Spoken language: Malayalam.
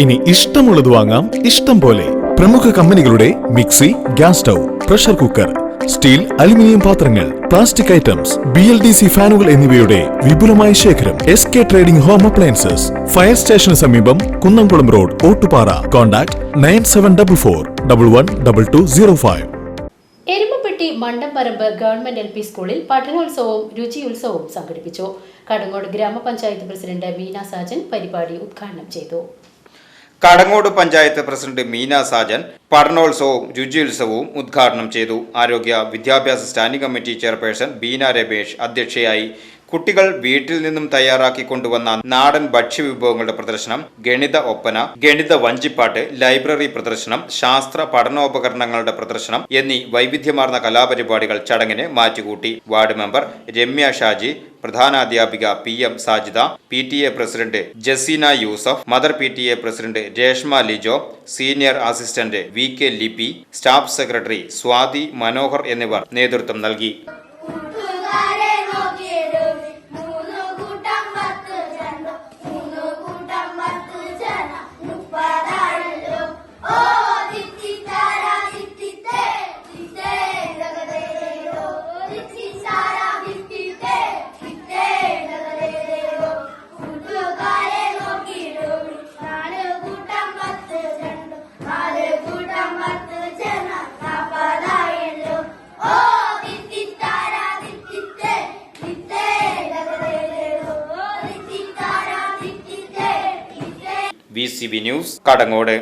ഇനി ഇഷ്ടമുള്ളത് വാങ്ങാം. ഇഷ്ടം പോലെ പ്രമുഖ കമ്പനികളുടെ mixie gas stove pressure cooker steel aluminium പാത്രങ്ങൾ plastic items B L D C ഫാനുകൾ എന്നിവയുടെ വിപുലമായ ശേഖരം S K trading home appliances fire സ്റ്റേഷന് സമീപം Kunnamkulam road Ottupara. Contact nine seven double four double one double two zero five. Erumapetty Mandamparambu government L P സ്കൂളിൽ പഠനോത്സവവും രുചിയുത്സവവും സംഘടിപ്പിച്ചു. കടങ്ങോട് ഗ്രാമപഞ്ചായത്ത് പ്രസിഡന്റ് വീണ സാജൻ പരിപാടി ഉദ്ഘാടനം ചെയ്തു. കടങ്ങോട് പഞ്ചായത്ത് പ്രസിഡന്റ് മീന സാജൻ പഠനോത്സവവും രുചിയുത്സവവും ഉദ്ഘാടനം ചെയ്തു. ആരോഗ്യ വിദ്യാഭ്യാസ standing committee chairperson Beena Ramesh അധ്യക്ഷയായി. കുട്ടികൾ വീട്ടിൽ നിന്നും തയ്യാറാക്കി കൊണ്ടുവന്ന നാടൻ ഭക്ഷ്യവിഭവങ്ങളുടെ പ്രദർശനം ഗണിത ഒപ്പന ഗണിത വഞ്ചിപ്പാട്ട് ലൈബ്രറി പ്രദർശനം ശാസ്ത്ര പഠനോപകരണങ്ങളുടെ പ്രദർശനം എന്നീ വൈവിധ്യമാർന്ന കലാപരിപാടികൾ ചടങ്ങിന് മാറ്റുകൂട്ടി. Ward member Ramya Shaji പ്രധാനാധ്യാപിക P M Sajida P T A president Jaseena Yusuf mother P T A president Reshma Lijo senior assistant V K Lipi staff secretary Swathi Manohar എന്നിവർ നേതൃത്വം നൽകി. V news Kadangode.